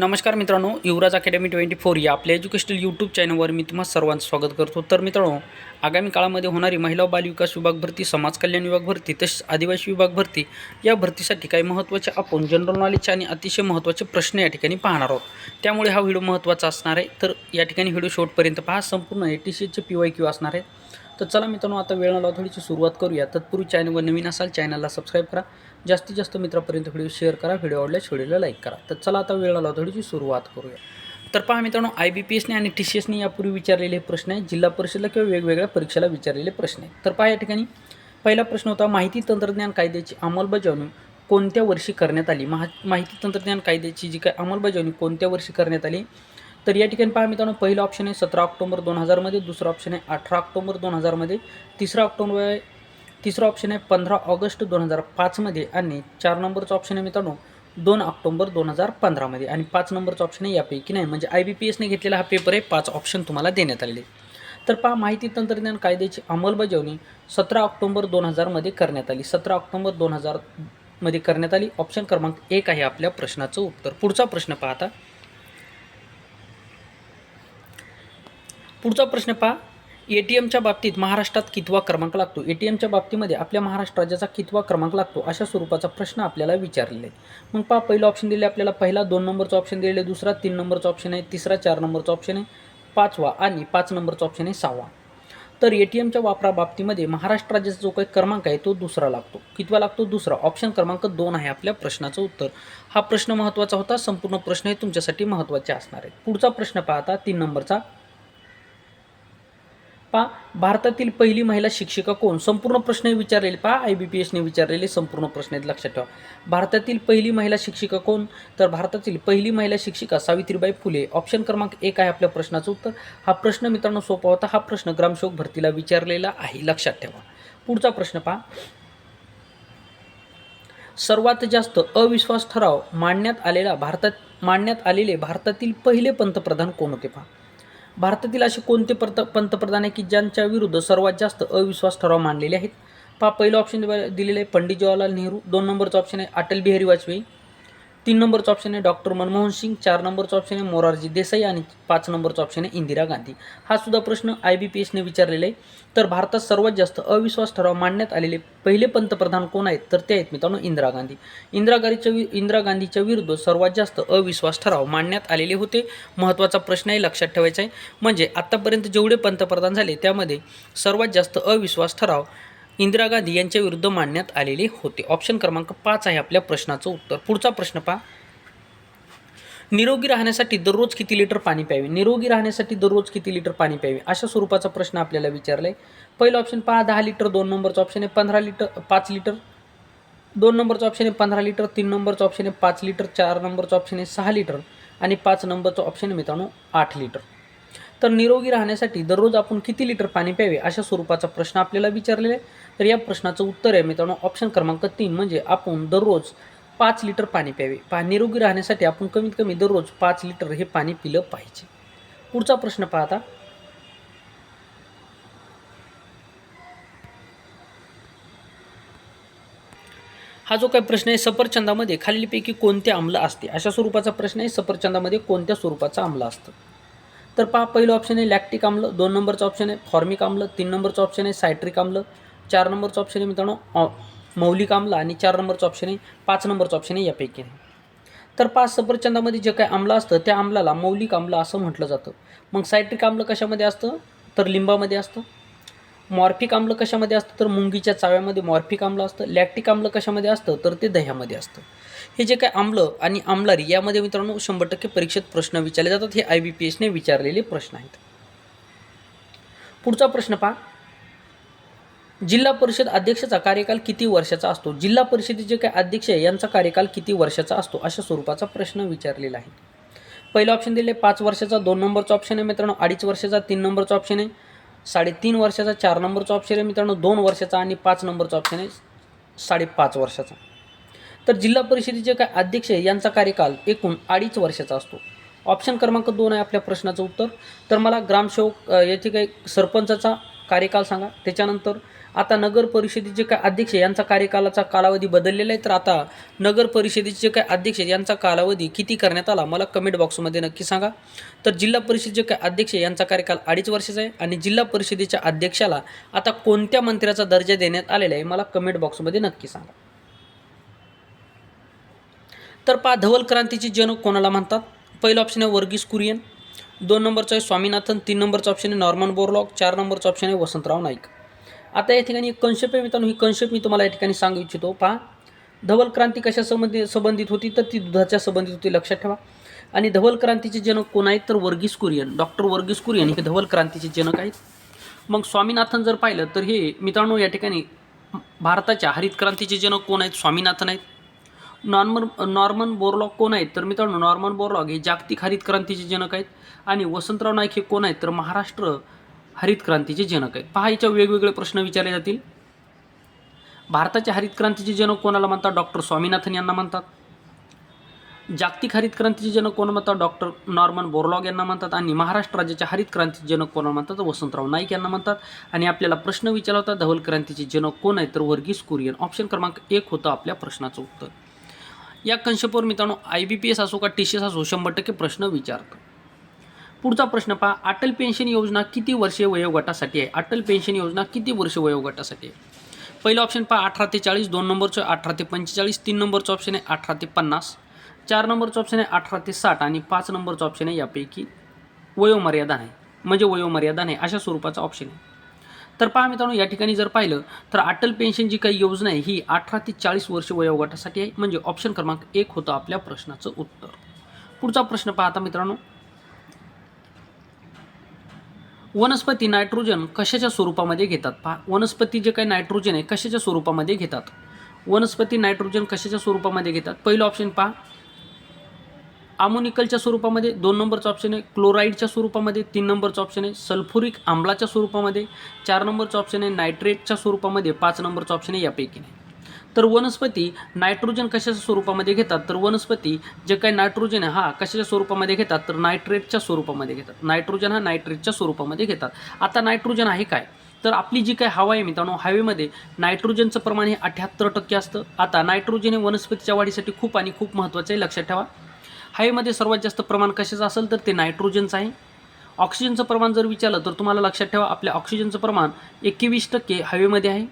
नमस्कार मित्रांनो युवराज academy twenty four या आपल्या एज्युकेशनल यूट्यूब चॅनलवर मी तुम्हा सर्वांचं स्वागत करतो. तर मित्रांनो आगामी काळामध्ये होणारी महिला बाल बालविकास विभाग भरती समाज कल्याण विभाग भरती तसेच आदिवासी विभाग भरती या भरतीसाठी काही महत्त्वाचे आपण जनरल नॉलेजचे आणि अतिशय महत्त्वाचे प्रश्न या ठिकाणी पाहणार आहोत. त्यामुळे हा व्हिडिओ महत्त्वाचा असणार आहे. तर या ठिकाणी व्हिडिओ शेवटपर्यंत पहा. संपूर्ण ए टी सीचे पी वाय क्यू असणार आहे. तर चला मित्रांनो आता वेळ न थोडीशी सुरुवात करूया. तत्पूर्वी चॅनलवर नवीन असाल चॅनलला सबस्क्राईब करा. जास्तीत जास्त मित्रापर्यंत व्हिडिओ शेअर करा व्हिडिओ आवडल्यास व्हिडिओला लाईक करा. तर चला आता वेळ न थोडीशी सुरुवात करूया. तर पहा मित्रांनो आय बी पी एसने आणि टी सी एसने यापूर्वी विचारलेले प्रश्न आहेत. जिल्हा परिषदला किंवा वेगवेगळ्या परीक्षेला विचारलेले प्रश्न आहेत. तर पहा या ठिकाणी पहिला प्रश्न होता माहिती तंत्रज्ञान कायद्याची अंमलबजावणी कोणत्या वर्षी करण्यात आली? महा माहिती तंत्रज्ञान कायद्याची जी काय अंमलबजावणी कोणत्या वर्षी करण्यात आली? तर या ठिकाणी पहा मित्रांनो पहिलं ऑप्शन आहे सतरा ऑक्टोबर दोन हजारमध्ये दुसरं ऑप्शन आहे अठरा ऑक्टोबर दोन हजारमध्ये तिसरा ऑक्टोबर आहे तिसरं ऑप्शन आहे पंधरा ऑगस्ट दोन हजार पाचमध्ये आणि चार नंबरचं ऑप्शन आहे मित्रांनो दोन ऑक्टोबर दोन हजार पंधरामध्ये आणि पाच नंबरचं ऑप्शन आहे यापैकी नाही म्हणजे आय बी पी एसने घेतलेला हा पेपर आहे पाच ऑप्शन तुम्हाला देण्यात आलेले. तर पहा माहिती तंत्रज्ञान कायद्याची अंमलबजावणी सतरा ऑक्टोबर दोन हजारमध्ये करण्यात आली. सतरा ऑक्टोबर दोन हजारमध्ये करण्यात आली. ऑप्शन क्रमांक एक आहे आपल्या प्रश्नाचं उत्तर. पुढचा प्रश्न पाहता पुढचा प्रश्न पहा. ए टी एमच्या बाबतीत महाराष्ट्रात कितवा क्रमांक लागतो? ए टी एमच्या बाबतीमध्ये आपल्या महाराष्ट्र राज्याचा कितवा क्रमांक लागतो? अशा स्वरूपाचा प्रश्न आपल्याला विचारलेला आहे मग पहा पहिलं ऑप्शन दिले आपल्याला. पहिला दोन नंबरचा ऑप्शन दिलेला आहे. दुसरा तीन नंबरचा ऑप्शन आहे. तिसरा चार नंबरचा ऑप्शन आहे. पाचवा आणि पाच नंबरचा ऑप्शन आहे सहावा. तर ए टी एमच्या वापराबाबतीमध्ये महाराष्ट्र राज्याचा जो काही क्रमांक आहे तो दुसरा लागतो. कितवा लागतो? दुसरा. ऑप्शन क्रमांक दोन आहे आपल्या प्रश्नाचं उत्तर. हा प्रश्न महत्त्वाचा होता. संपूर्ण प्रश्न हे तुमच्यासाठी महत्त्वाचे असणार आहे पुढचा प्रश्न पाहता तीन नंबरचा. पहा भारतातील पहिली महिला शिक्षिका कोण? संपूर्ण प्रश्न विचारलेले पहा आय बी पी एसने विचारलेले संपूर्ण प्रश्न आहेत लक्षात ठेवा. भारतातील पहिली महिला शिक्षिका कोण? तर भारतातील पहिली महिला शिक्षिका सावित्रीबाई फुले. ऑप्शन क्रमांक एक आहे आपल्या प्रश्नाचं उत्तर. हा प्रश्न मित्रांनो सोपा होता. हा प्रश्न ग्रामसेवक भरतीला विचारलेला आहे. लक्षात ठेवा. पुढचा प्रश्न पहा सर्वात जास्त अविश्वास ठराव मांडण्यात आलेला भारतात मांडण्यात आलेले भारतातील पहिले पंतप्रधान कोण होते पहा भारतातील असे कोणते प्रत पंतप्रधान आहे की ज्यांच्या विरुद्ध सर्वात जास्त अविश्वास ठराव मांडलेले आहेत? पहा पहिलं ऑप्शन दिलेलं आहे पंडित जवाहरलाल नेहरू. दोन नंबरचं ऑप्शन आहे अटल बिहारी वाजपेयी. तीन नंबरचं ऑप्शन आहे डॉक्टर मनमोहन सिंग चार नंबरचं ऑप्शन आहे मोरारजी देसाई आणि पाच नंबरचं ऑप्शन आहे इंदिरा गांधी. हा सुद्धा प्रश्न आय बी पी एसने विचारलेला आहे. तर भारतात सर्वात जास्त अविश्वास ठराव मांडण्यात आलेले पहिले पंतप्रधान कोण आहेत? तर ते आहेत मित्रांनो इंदिरा गांधी. इंदिरा गांधीच्या वि इंदिरा गांधीच्या विरुद्ध सर्वात जास्त अविश्वास ठराव मांडण्यात आलेले होते. महत्त्वाचा प्रश्न आहे लक्षात ठेवायचा आहे. म्हणजे आत्तापर्यंत जेवढे पंतप्रधान झाले त्यामध्ये सर्वात जास्त अविश्वास ठराव इंदिरा गांधी यांच्या विरुद्ध मांडण्यात आलेले होते. ऑप्शन क्रमांक पाच आहे आपल्या प्रश्नाचं उत्तर. पुढचा प्रश्न पहा. निरोगी राहण्यासाठी दररोज किती लिटर पाणी प्यावे? निरोगी राहण्यासाठी दररोज किती लिटर पाणी प्यावे? अशा स्वरूपाचा प्रश्न आपल्याला विचारला आहे पहिलं ऑप्शन पहा. दहा लिटर दोन नंबरचं ऑप्शन आहे पंधरा लिटर पाच लिटर. दोन नंबरचं ऑप्शन आहे पंधरा लिटर तीन नंबरचं ऑप्शन आहे पाच लिटर चार नंबरचं ऑप्शन आहे सहा लिटर आणि पाच नंबरचं ऑप्शन मित्रांनो आठ लिटर. तर निरोगी राहण्यासाठी दररोज आपण किती लिटर पाणी प्यावे अशा स्वरूपाचा प्रश्न आपल्याला विचारलेला आहे. तर या प्रश्नाचं उत्तर आहे मित्रांनो ऑप्शन क्रमांक तीन म्हणजे आपण दररोज पाच लिटर पाणी प्यावे. पा निरोगी राहण्यासाठी आपण कमीत कमी दररोज पाच लिटर हे पाणी पिलं पाहिजे. पुढचा प्रश्न पाहता हा जो काही प्रश्न आहे सफरचंदामध्ये खालीलपैकी कोणते आम्ल असते? अशा स्वरूपाचा प्रश्न आहे सफरचंदामध्ये कोणत्या स्वरूपाचं आम्ल असतं? तर पहा पहिलं ऑप्शन आहे लॅक्टिक आम्ल दोन नंबरचं ऑप्शन आहे फॉर्मिक आम्ल तीन नंबरचं ऑप्शन आहे सायट्रिक आम्ल चार नंबरचं ऑप्शन आहे मित्रांनो मौलिक आम्ल आणि चार नंबरचं ऑप्शन आहे पाच नंबरचं ऑप्शन आहे यापैकी. तर पाच सफरचंदामध्ये जे काय आम्ल असतं त्या आम्लाला मौलिक आम्ल असं म्हटलं जातं. मग सायट्रिक आम्ल कशामध्ये असतं? तर लिंबामध्ये असतं. मॉर्फिक आम्ल कशामध्ये असतं? तर मुंगीच्या चाव्यामध्ये मॉर्फिक आम्ल असतं. लॅक्टिक आम्ल कशामध्ये असतं? तर ते दह्यामध्ये असतं. हे जे काय आम्ल आणि आमलारी यामध्ये मित्रांनो शंभर टक्के परीक्षेत प्रश्न विचारले जातात. हे आय बी पी एसने विचारलेले प्रश्न आहेत. पुढचा प्रश्न पहा. जिल्हा परिषद अध्यक्षाचा कार्यकाल किती वर्षाचा असतो? जिल्हा परिषदेचे काय अध्यक्ष आहे यांचा कार्यकाल किती वर्षाचा असतो? अशा स्वरूपाचा प्रश्न विचारलेला आहे. पहिला ऑप्शन दिले पाच वर्षाचा दोन नंबरचा ऑप्शन आहे मित्रांनो अडीच वर्षाचा तीन नंबरचा ऑप्शन आहे साडेतीन वर्षाचा चार नंबरचा ऑप्शन आहे मित्रांनो दोन वर्षाचा आणि पाच नंबरचा ऑप्शन आहे साडेपाच वर्षाचा. तर जिल्हा परिषदेचे काय अध्यक्ष यांचा कार्यकाल एकूण अडीच वर्षाचा असतो. ऑप्शन क्रमांक दोन आहे आपल्या प्रश्नाचं उत्तर. तर मला ग्रामसेवक याचे काही सरपंचाचा कार्यकाल सांगा. त्याच्यानंतर आता नगर परिषदेचे काय अध्यक्ष यांचा कार्यकालाचा कालावधी बदललेला आहे. तर आता नगर परिषदेचे काय अध्यक्ष यांचा कालावधी किती करण्यात आला मला कमेंट बॉक्समध्ये नक्की सांगा. तर जिल्हा परिषदेचे काय अध्यक्ष यांचा कार्यकाल अडीच वर्षाचा आहे आणि जिल्हा परिषदेच्या अध्यक्षाला आता कोणत्या मंत्र्याचा दर्जा देण्यात आलेला आहे मला कमेंट बॉक्समध्ये नक्की सांगा. तर पहा धवल क्रांतीचे जनक कोणाला म्हणतात? पहिलं ऑप्शन आहे वर्गीस कुरियन दोन नंबरचं आहे स्वामीनाथन तीन नंबरचं ऑप्शन आहे नॉर्मन बोरलॉक चार नंबरचं ऑप्शन आहे वसंतराव नाईक. आता या ठिकाणी एक कन्सेप्ट आहे मित्रांनो ही कन्सेप्ट मी तुम्हाला या ठिकाणी सांगू इच्छितो. पहा धवल क्रांती कशा संबंधित संबंधित होती? तर ती दुधाच्या संबंधित होती लक्षात ठेवा. आणि धवल क्रांतीचे जनक कोण आहेत? तर वर्गीस कुरियन डॉक्टर वर्गीस कुरियन हे धवल क्रांतीचे जनक आहेत. मग स्वामीनाथन जर पाहिलं तर हे मित्रांनो या ठिकाणी भारताच्या हरित क्रांतीचे जनक कोण आहेत? स्वामीनाथन आहेत. नॉर्मन नॉर्मन बोरलॉग कोण आहेत? तर मित्रांनो नॉर्मन बोरलॉग हे जागतिक हरित क्रांतीचे जनक आहेत आणि वसंतराव नाईक हे कोण आहेत? तर महाराष्ट्र हरित क्रांतीचे जनक आहेत. पहा याच्या वेगवेगळे प्रश्न विचारले जातील. भारताच्या हरित क्रांतीचे जनक कोणाला म्हणतात? डॉक्टर स्वामीनाथन यांना म्हणतात. जागतिक हरित क्रांतीचे जनक कोण म्हणतात? डॉक्टर नॉर्मन बोरलॉग यांना म्हणतात. आणि महाराष्ट्र राज्याच्या हरित क्रांतीचे जनक कोणाला म्हणतात? तर वसंतराव नाईक यांना म्हणतात. आणि आपल्याला प्रश्न विचारला होता धवल क्रांतीचे जनक कोण आहेत? तर वर्गीस कुरियन. ऑप्शन क्रमांक एक होतं आपल्या प्रश्नाचं उत्तर. या कंशपूर मित्रांनो आय बी पी एस असो का टी सी एस असो शंभर टक्के प्रश्न विचारतो. पुढचा प्रश्न पहा अटल पेन्शन योजना किती वर्षे वयोगटासाठी आहे? अटल पेन्शन योजना किती वर्षे वयोगटासाठी आहे? पहिलं ऑप्शन पहा अठरा ते चाळीस दोन नंबरचं अठरा ते पंचेचाळीस तीन नंबरचं ऑप्शन आहे अठरा ते पन्नास चार नंबरचं ऑप्शन आहे अठरा ते साठ आणि पाच नंबरचं ऑप्शन आहे यापैकी वयोमर्यादा नाही. म्हणजे वयोमर्यादा नाही अशा स्वरूपाचा ऑप्शन आहे. तर पहा मित्रांनो या ठिकाणी जर पाहिलं तर अटल पेन्शन जी काही योजना आहे ही अठरा ते चाळीस वर्ष वयोगटासाठी आहे. म्हणजे ऑप्शन क्रमांक एक होतं आपल्या प्रश्नाचं उत्तर. पुढचा प्रश्न पाहता मित्रांनो. वनस्पती नायट्रोजन कशाच्या स्वरूपामध्ये घेतात? पहा वनस्पती जे काही नायट्रोजन आहे कशाच्या स्वरूपामध्ये घेतात? वनस्पती नायट्रोजन कशाच्या स्वरूपामध्ये घेतात? पहिलं ऑप्शन पहा. आमोनिकलच्या स्वरूपामध्ये दोन नंबरचं ऑप्शन आहे. क्लोराईडच्या स्वरूपामध्ये तीन नंबरचं ऑप्शन आहे. सल्फ्युरिक आम्लाच्या स्वरूपामध्ये चार नंबरचं ऑप्शन आहे. नायट्रेटच्या स्वरूपामध्ये पाच नंबरचं ऑप्शन आहे यापैकी नाही तर वनस्पती नायट्रोजन कशाच्या स्वरूपामध्ये घेतात? तर वनस्पती जे काही नायट्रोजन आहे हा कशाच्या स्वरूपामध्ये घेतात? तर नायट्रेटच्या स्वरूपामध्ये घेतात. नायट्रोजन हा नायट्रेटच्या स्वरूपामध्ये घेतात. आता नायट्रोजन आहे काय? तर आपली जी काही हवा आहे मित्रांनो हवेमध्ये नायट्रोजनचं प्रमाण हे अठ्याहत्तर टक्के असतं. आता नायट्रोजन हे वनस्पतीच्या वाढीसाठी खूप आणि खूप महत्त्वाचं आहे. लक्षात ठेवा. हवेमध्ये सर्वात जास्त प्रमाण कशाचं असेल तर ते नायट्रोजनचं आहे. ऑक्सिजनचं प्रमाण जर विचारलं तर तुम्हाला लक्षात ठेवा आपल्या ऑक्सिजनचं प्रमाण एकवीस टक्के हवेमध्ये आहे.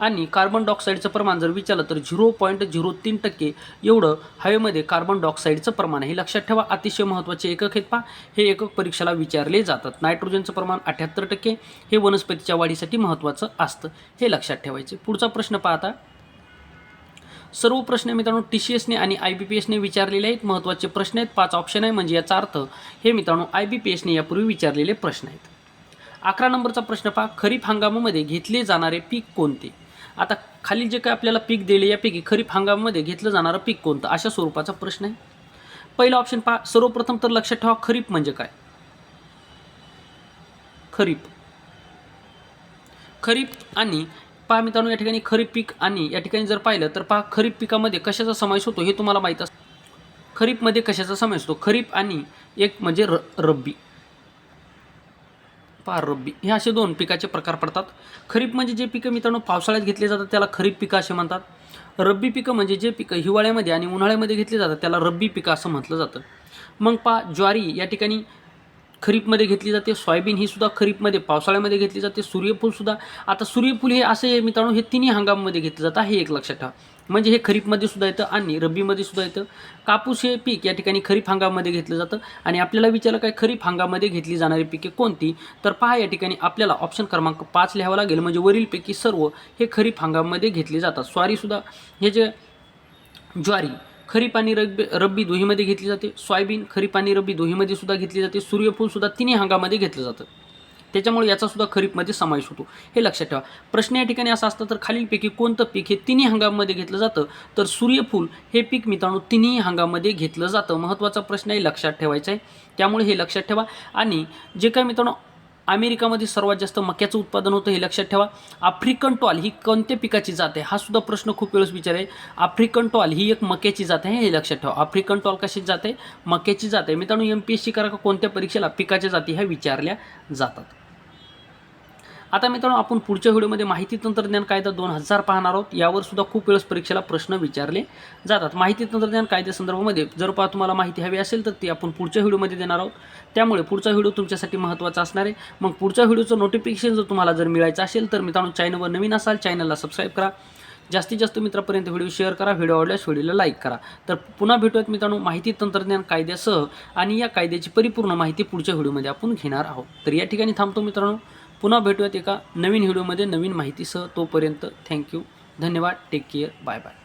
आणि कार्बन डायऑक्साईडचं प्रमाण जर विचारलं तर झिरो पॉईंट झिरो तीन टक्के एवढं हवेमध्ये कार्बन डायऑक्साईडचं प्रमाण आहे. हे लक्षात ठेवा अतिशय महत्त्वाचे एकक आहेत पहा. हे एकक परीक्षेला विचारले जातात. नायट्रोजनचं प्रमाण अठ्याहत्तर टक्के हे वनस्पतीच्या वाढीसाठी महत्त्वाचं असतं. हे लक्षात ठेवायचे. पुढचा प्रश्न पाहता सर्व प्रश्न मित्रांनो टी सी एसने आणि आय बी पी एसने विचारलेले आहेत. महत्त्वाचे प्रश्न आहेत. पाच ऑप्शन आहे म्हणजे याचा अर्थ हे मित्रांनो आय बी पी एसने यापूर्वी विचारलेले प्रश्न आहेत. अकरा नंबरचा प्रश्न पहा. खरीप हंगामामध्ये घेतले जाणारे पीक कोणते? आता खाली जे काय आपल्याला पीक दिले यापैकी खरीप हंगामामध्ये घेतलं जाणारं पीक कोणतं? अशा स्वरूपाचा प्रश्न आहे. पहिला ऑप्शन पहा. सर्वप्रथम तर लक्षात ठेवा खरीप म्हणजे काय? खरीप. खरीप आणि पहा मित्रांनो या ठिकाणी खरीप पीक आणि या ठिकाणी जर पाहिलं तर पहा खरीप पिकामध्ये कशाचा समावेश होतो हे तुम्हाला माहीत असतं खरीपमध्ये कशाचा समावेश होतो? खरीप आणि एक म्हणजे र रब्बी. पहा रब्बी. हे असे दोन पिकाचे प्रकार पडतात. खरीप म्हणजे जे पिकं मित्रांनो पावसाळ्यात घेतले जातात त्याला खरीप पिकं असे म्हणतात. रब्बी पिकं म्हणजे जे पिकं हिवाळ्यामध्ये आणि उन्हाळ्यामध्ये घेतले जातात त्याला रब्बी पिकं असं म्हटलं जातं. मग पहा ज्वारी या ठिकाणी खरीपमध्ये घेतली जाते सोयाबीन ही सुद्धा खरीपमध्ये पावसाळ्यामध्ये घेतली जाते सूर्यफूलसुद्धा आता सूर्यफूल हे असे मित्रांनो हे तिन्ही हंगामामध्ये घेतलं जातं हे एक लक्षात ठेवा. म्हणजे हे खरीपमध्ये सुद्धा येतं आणि रब्बीमध्ये सुद्धा येतं. कापूस हे पीक या ठिकाणी खरीप हंगामामध्ये घेतलं जातं. आणि आपल्याला विचारलं काय खरीप हंगामामध्ये घेतली जाणारी पिके कोणती? तर पहा या ठिकाणी आपल्याला ऑप्शन क्रमांक पाच लिहावं लागेल. म्हणजे वरीलपैकी सर्व हे खरीप हंगामामध्ये घेतले जातात. स्वारीसुद्धा हे जे ज्वारी खरीप आणि रब्बी रब्बी दोहीमध्ये घेतली जाते. सोयाबीन खरीप आणि रब्बी दोहीमध्ये सुद्धा घेतली जाते. सूर्यफूलसुद्धा तिन्ही हंगामामध्ये घेतलं जातं. त्याच्यामुळे याचासुद्धा खरीपमध्ये समावेश होतो. हे लक्षात ठेवा. प्रश्न या ठिकाणी असा असतं तर खालीलपैकी कोणतं पीक हे तिन्ही हंगामामध्ये घेतलं जातं? तर सूर्यफूल हे पीक मित्रांनो तिन्ही हंगामामध्ये घेतलं जातं. महत्त्वाचा प्रश्न आहे लक्षात ठेवायचा आहे. त्यामुळे हे लक्षात ठेवा. आणि जे काय मित्रांनो अमेरिकामध्ये सर्वात जास्त मक्याचं उत्पादन होतं हे लक्षात ठेवा. आफ्रिकन टॉल ही कोणत्या पिकाची जात आहे? हा सुद्धा प्रश्न खूप वेळेस विचार आहे. आफ्रिकन टॉल ही एक मक्याची जात आहे हे लक्षात ठेवा. आफ्रिकन टॉल कशी जात आहे? मक्याची जात आहे. मित्रांनो एम पी एस सी करा का कोणत्या परीक्षेला पिकाच्या जाती ह्या विचारल्या जातात. आता मित्रांनो आपण पुढच्या व्हिडिओमध्ये माहिती तंत्रज्ञान कायदा दोन हजार पाहणार आहोत. यावर सुद्धा खूप वेळेस परीक्षेला प्रश्न विचारले जातात. माहिती तंत्रज्ञान कायद्यासंदर्भामध्ये जर पहा तुम्हाला माहिती हवी असेल तर ती आपण पुढच्या व्हिडिओमध्ये देणार आहोत. त्यामुळे पुढचा व्हिडिओ तुमच्यासाठी महत्त्वाचा असणार आहे. मग पुढच्या व्हिडिओचं नोटिफिकेशन जर तुम्हाला जर मिळायचं असेल तर मित्रांनो चॅनलवर नवीन असाल चॅनलला सबस्क्राईब करा. जास्तीत जास्त मित्रापर्यंत व्हिडिओ शेअर करा व्हिडिओ आवडल्यास व्हिडिओला लाईक करा. तर पुन्हा भेटूयात मित्रांनो माहिती तंत्रज्ञान कायद्यासह आणि या कायद्याची परिपूर्ण माहिती पुढच्या व्हिडिओमध्ये आपण घेणार आहोत. तर या ठिकाणी थांबतो मित्रांनो. पुन्हा भेटूयात एका नवीन व्हिडिओमध्ये नवीन माहितीसह तोपर्यंत थँक्यू धन्यवाद टेक केअर बाय बाय.